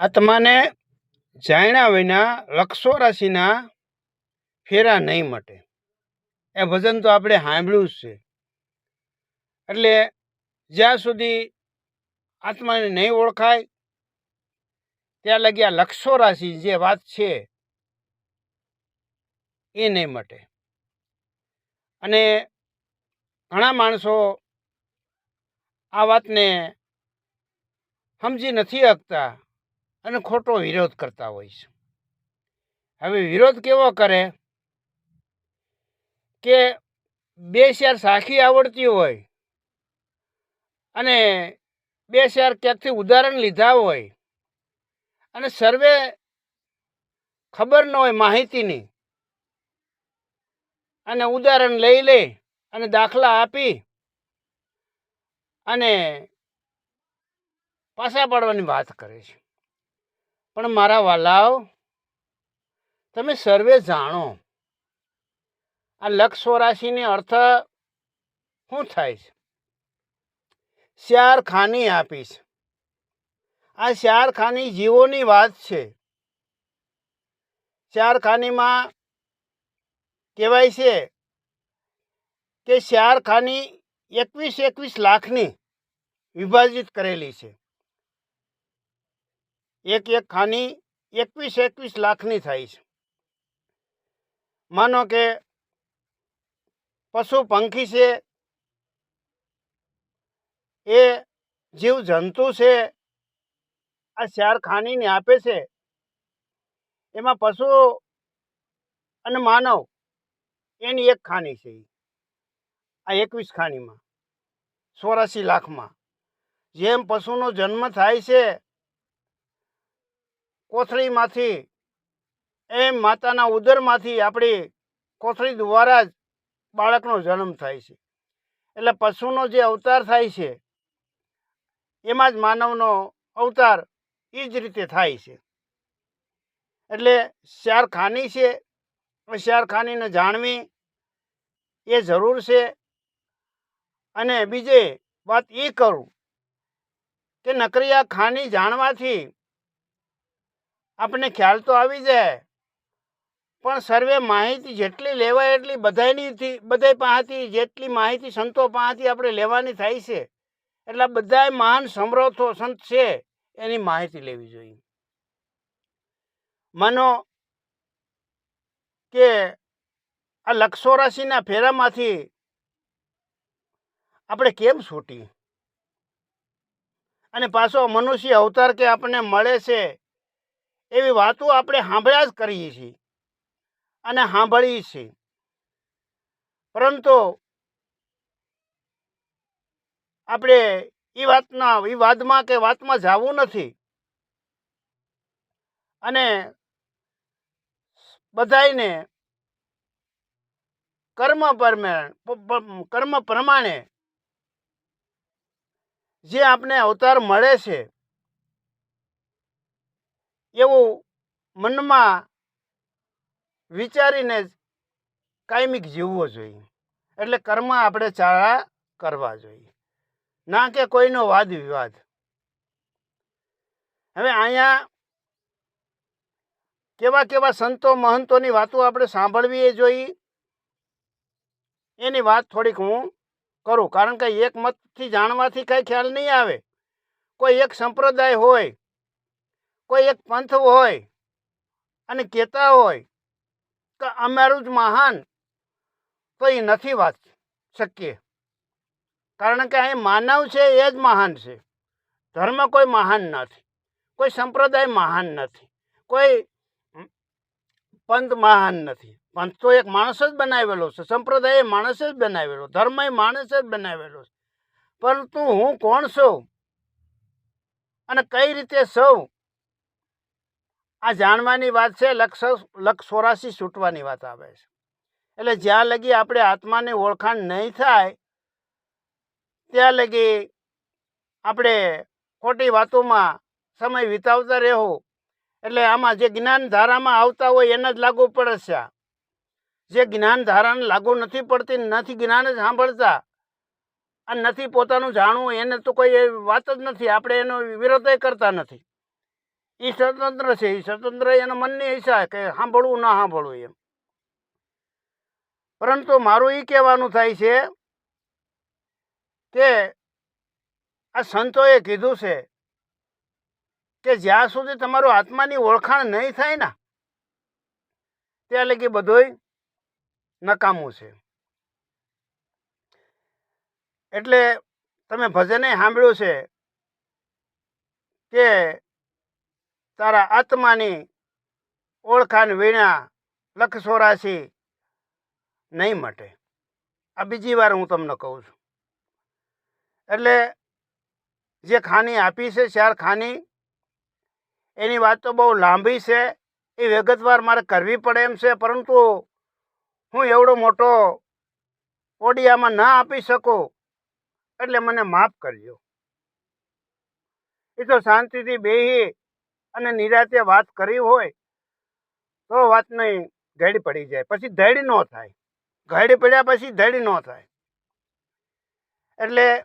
આત્માને જાણ્યા વિના લક્ષો રાશિના ફેરા નહીં મટે. એ ભજન તો આપણે સાંભળ્યું જ છે. એટલે જ્યાં સુધી આત્માને નહીં ઓળખાય, ત્યાં લગી આ લક્ષો રાશિ જે વાત છે, એ નહીં મટે. અને ઘણા માણસો આ વાતને સમજી નથી શકતા અને ખોટો વિરોધ કરતા હોય છે. હવે વિરોધ કેવો કરે? કે બે શેર સાખી આવડતી હોય અને બે શેર ક્યાંકથી ઉદાહરણ લીધા હોય અને સર્વે ખબર ન હોય માહિતીની અને ઉદાહરણ લઈ લે અને દાખલા આપી અને પાછા પાડવાની વાત કરે છે. પણ મારા વાલાઓ, તમે સર્વે જાણો. આ લક્ષ રાશિની અર્થ શું થાય છે? શ્યાર આપીશ. આ શ્યાર જીવોની વાત છે. શ્યાર કહેવાય છે કે શ્યાર ખાની એકવીસ એકવીસ લાખની વિભાજિત કરેલી છે. એક એક ખાની એકવીસ એકવીસ લાખની થાય છે. માનો કે પશુ પંખી છે, એ જીવ જંતુ છે, આ ચાર ખાનીને આપે છે, એમાં પશુ અને માનવ એની એક ખાની છે આ એકવીસ ખાનીમાં, ચોરાસી લાખમાં. જેમ પશુનો જન્મ થાય છે કોથળીમાંથી એમ માતાના ઉદરમાંથી આપણી કોથળી દ્વારા જ બાળકનો જન્મ થાય છે. એટલે પશુનો જે અવતાર થાય છે, એમાં જ માનવનો અવતાર એ જ રીતે થાય છે. એટલે શ્યારખાની છે શ્યારખાનીને જાણવી એ જરૂર છે. અને બીજે વાત એ કરું કે નકરિયા ખાની જાણવાથી આપણને ખ્યાલ તો આવી જાય. પણ સર્વે માહિતી જેટલી લેવાય એટલી બધાયનીથી, બધાય પાસેથી જેટલી માહિતી સંતો પાસેથી આપણે લેવાની થાય છે. એટલે બધાય મહાન સમૃદ્ધો સંત છે, એની માહિતી લેવી જોઈએ. માનો કે આ લક્ષો રાશિના ફેરામાંથી આપણે કેમ છૂટી? અને પાછો મનુષ્ય અવતાર કે આપણને મળે છે એવી વાતો આપણે સાંભળ્યા જ કરીએ છીએ અને સાંભળીએ છીએ. પરંતુ આપણે એ વાતના એ વાદમાં કે વાતમાં જવું નથી. અને બધાયને કર્મ પરમે- કર્મ પ્રમાણે જે આપણે અવતાર મળે છે એવું મનમાં વિચારીને જ કાયમિક જીવવો જોઈએ. એટલે કર્મ આપણે ચાળા કરવા જોઈએ. ના કે કોઈનો વાદ વિવાદ. હવે અહીંયા કેવા કેવા સંતો મહંતોની વાતો આપણે સાંભળવી એ જોઈએ. એની વાત થોડીક હું કરું. કારણ કે એક મતથી જાણવાથી કાંઈ ખ્યાલ નહીં આવે. કોઈ એક સંપ્રદાય હોય કોઈ એક પંથ હોય અને કહેતા હોય કે અમારું જ મહાન, તો એ નથી વાત શક્ય. કારણ કે અહીં માનવ છે, એ જ મહાન છે. ધર્મ કોઈ મહાન નથી. કોઈ સંપ્રદાય મહાન નથી. કોઈ પંથ મહાન નથી. પંથ તો એક માણસ જ બનાવેલો છે. સંપ્રદાય માણસ જ બનાવેલો. ધર્મ એ માણસ જ બનાવેલો છે. પરંતુ હું કોણ છું? અને કઈ રીતે સૌ આ જાણવાની વાત છે, લક્ષ લક્ષ ચોરાસી છૂટવાની વાત આવે છે. એટલે જ્યાં લગી આપણે આત્માની ઓળખાણ નહીં થાય, ત્યાં લગી આપણે ખોટી વાતોમાં સમય વિતાવતા રહેવું. એટલે આમાં જે જ્ઞાન ધારામાં આવતા હોય એને જ લાગુ પડે છે. જે જ્ઞાન ધારાને લાગુ નથી પડતી, નથી જ્ઞાન જ સાંભળતા. અને નથી પોતાનું જાણવું, એને તો કોઈ વાત જ નથી. આપણે એનો વિરોધ કરતા નથી. એ સ્વતંત્ર છે એ સ્વતંત્ર એના મનની ઈચ્છા કે સાંભળવું, ના સાંભળવું એમ. પરંતુ મારું એ કહેવાનું થાય છે કે આ સંતોએ કીધું છે કે જ્યાં સુધી તમારું આત્માની ઓળખાણ નહીં થાય ને, ત્યાં લગી બધુંય નકામું છે. એટલે તમે ભજને સાંભળ્યું છે કે તારા આત્માની ઓળખાણ વીણા લખ સોરાશી નહીં મટે. આ બીજી વાર હું તમને કહું છું. એટલે જે ખાની આપી છે ચાર ખાની, એની વાત તો બહુ લાંબી છે, એ વિગતવાર મારે કરવી પડે એમ છે, પરંતુ હું એવડો મોટો ઓડિયામાં ના આપી શકું, એટલે મને માફ કરજો. એ તો શાંતિથી બેહી અને નિરાતે વાત કરી હોય તો વાતની ઘડી પડી જાય. પછી ધડી ન થાય. ઘડી પડ્યા પછી ધડી ન થાય. એટલે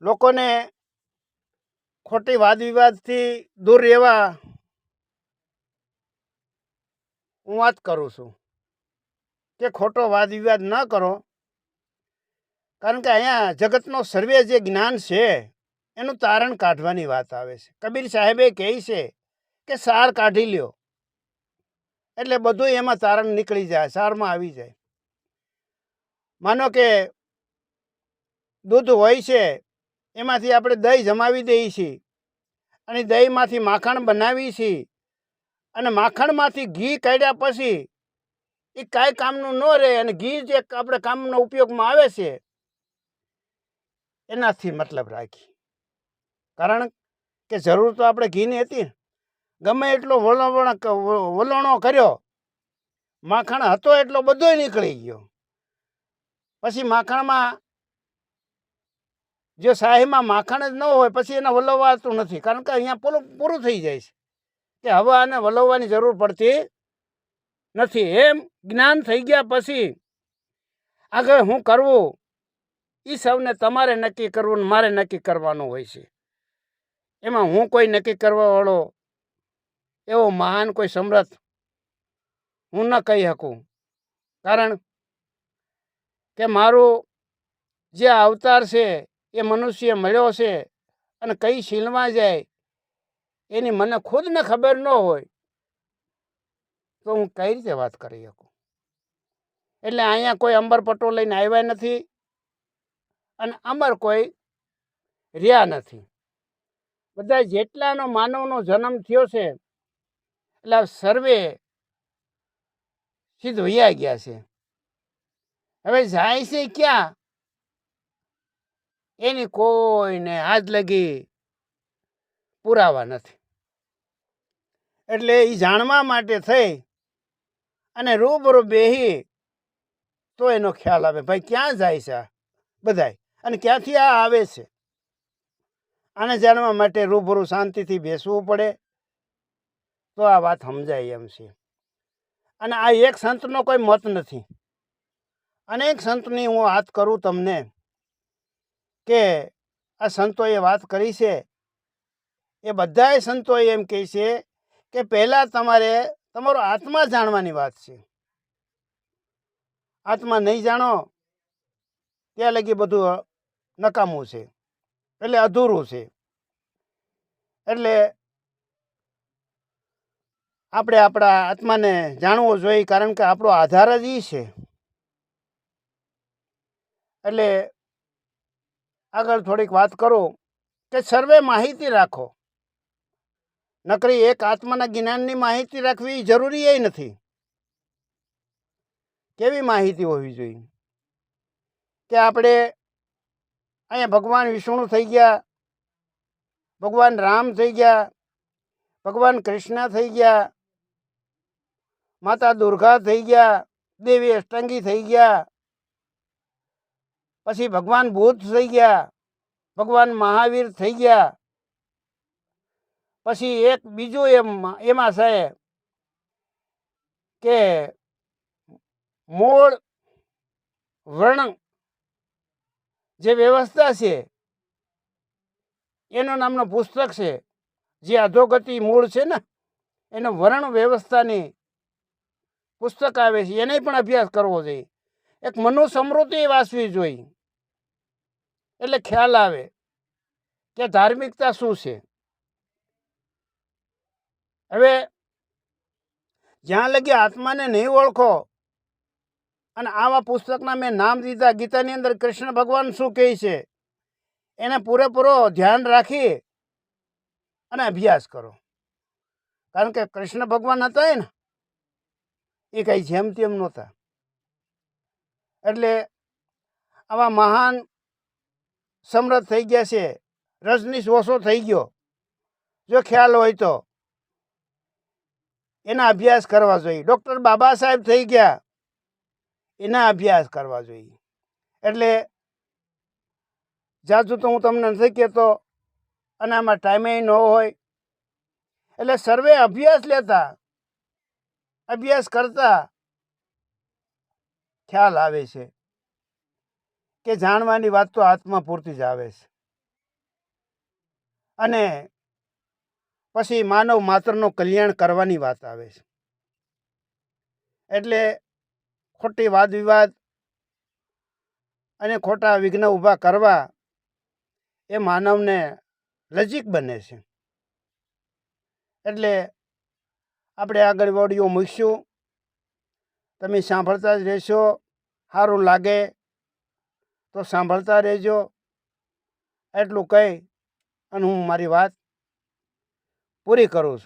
લોકોને ખોટી વાદ વિવાદથી દૂર રહેવા હું વાત કરું છું. કે ખોટો વાદ વિવાદ ન કરો. કારણ કે અહીંયા જગતનો સર્વે જે જ્ઞાન છે એનું તારણ કાઢવાની વાત આવે છે. કબીર સાહેબે કહે છે કે સાર કાઢી લ્યો. એટલે બધું એમાં તારણ નીકળી જાય, સારમાં આવી જાય. માનો કે દૂધ હોય છે, એમાંથી આપણે દહીં જમાવી દઈએ છીએ અને દહીંમાંથી માખણ બનાવીએ છીએ અને માખણમાંથી ઘી કાઢ્યા પછી એ કાંઈ કામનું ન રહે અને ઘી જે આપણે કામનો ઉપયોગમાં આવે છે, એનાથી મતલબ રાખી કારણ કે જરૂર તો આપણે ઘીની હતી ગમે એટલો વલણ વલણો કર્યો, માખણ હતો એટલો બધોય નીકળી ગયો. પછી માખણમાં જો શાહીમાં માખણ જ ન હોય, પછી એને વલવવાતું નથી. કારણ કે અહીંયા પૂરું પૂરું થઈ જાય છે. કે હવે આને વલવવાની જરૂર પડતી નથી. એમ જ્ઞાન થઈ ગયા પછી આગળ હું કરવું? એ સૌને તમારે નક્કી કરવું મારે નક્કી કરવાનું હોય છે. એમાં હું કોઈ નક્કી કરવાવાળો એવો મહાન કોઈ સમ્રાટ હું ન કહી શકું. કારણ કે મારું જે અવતાર છે, એ મનુષ્ય મળ્યો છે અને કઈ શીલમાં જાય, એની મને ખુદને ખબર ન હોય, તો હું કઈ રીતે વાત કરી શકું? એટલે અહીંયા કોઈ અંબર પટો લઈને આવ્યા નથી અને અમર કોઈ રહ્યા નથી. બધા જેટલાનો માનવનો જન્મ થયો છે, એટલે સર્વે સિદ્ધ વૈયા ગયા છે. હવે જાય છે ક્યાં? એની કોઈને આજ લગી પુરાવા નથી. એટલે એ જાણવા માટે થઈ અને રૂબરૂ બેહી તો એનો ખ્યાલ આવે, ભાઈ ક્યાં જાય છે આ બધાય? અને ક્યાંથી આ આવે છે? આને જાણવા માટે રૂબરૂ શાંતિથી બેસવું પડે, તો આ વાત સમજાય એમ છે. અને આ એક સંતનો કોઈ મત નથી. અનેક સંતની હું વાત કરું તમને કે આ સંતોએ વાત કરી છે. એ બધાએ સંતોએ એમ કહે છે કે પહેલાં તમારે તમારો આત્મા જાણવાની વાત છે. આત્મા નહીં જાણો, ત્યાં લગી બધું નકામું છે. એટલે અધૂરું છે. એટલે આપણે આપણા આત્માને જાણવું જોઈએ, કારણ કે આપણો આધાર જ એ છે. એટલે આગળ થોડીક વાત કરો કે સર્વે માહિતી રાખો. નકરી એક આત્માના જ્ઞાનની માહિતી રાખવી જરૂરી એ નથી. કેવી માહિતી હોવી જોઈએ? કે આપણે અહીંયા ભગવાન વિષ્ણુ થઈ ગયા, ભગવાન રામ થઈ ગયા, ભગવાન કૃષ્ણ થઈ ગયા, માતા દુર્ગા થઈ ગયા, દેવી અષ્ટંગી થઈ ગયા, પછી ભગવાન બુદ્ધ થઈ ગયા, ભગવાન મહાવીર થઈ ગયા, પછી એક બીજું એમ, એમાં છે કે મૂળ વર્ણ જે વ્યવસ્થા છે, એનો નામનો પુસ્તક છે. જે અધોગતિ મૂળ છે ને, એનો વર્ણ વ્યવસ્થાની પુસ્તક આવે છે. એને પણ અભ્યાસ કરવો જોઈએ. એક મનુ સમૃદ્ધિ વાંચવી જોઈએ. એટલે ખ્યાલ આવે કે ધાર્મિકતા શું છે. હવે, જ્યાં લગી આત્માને નહીં ઓળખો અને આવા પુસ્તકના મેં નામ દીધા ગીતાની અંદર કૃષ્ણ ભગવાન શું કહે છે? એને પૂરેપૂરો ધ્યાન રાખી અને અભ્યાસ કરો. કારણ કે કૃષ્ણ ભગવાન હતા ને, એ કાંઈ જેમ તેમ નહોતા. એટલે આવા મહાન સમૃદ્ધ થઈ ગયા છે. રજનીશ ઓછો થઈ ગયો. જો ખ્યાલ હોય તો એના અભ્યાસ કરવા જોઈએ. ડૉક્ટર બાબા સાહેબ થઈ ગયા. એના અભ્યાસ કરવા જોઈએ. એટલે જાજુ તો હું તમને નથી કહેતો અને આમાં ટાઈમે ન હોય, એટલે સર્વે અભ્યાસ લેતા, અભ્યાસ કરતા ખ્યાલ આવે છે કે જાણવાની વાત તો આત્મા પૂરતી જ આવે છે. અને પછી માનવ માત્રનું કલ્યાણ કરવાની વાત આવે છે. એટલે ખોટી વાદ વિવાદ અને ખોટા વિઘ્ન ઊભા કરવા એ માનવને લજીક બને છે. એટલે આપણે આગળ વડીઓ મૂકીશું. તમે સાંભળતા જ રહેશો. સારું લાગે તો સાંભળતા રહેજો. એટલું કહી અને હું મારી વાત પૂરી કરું છું.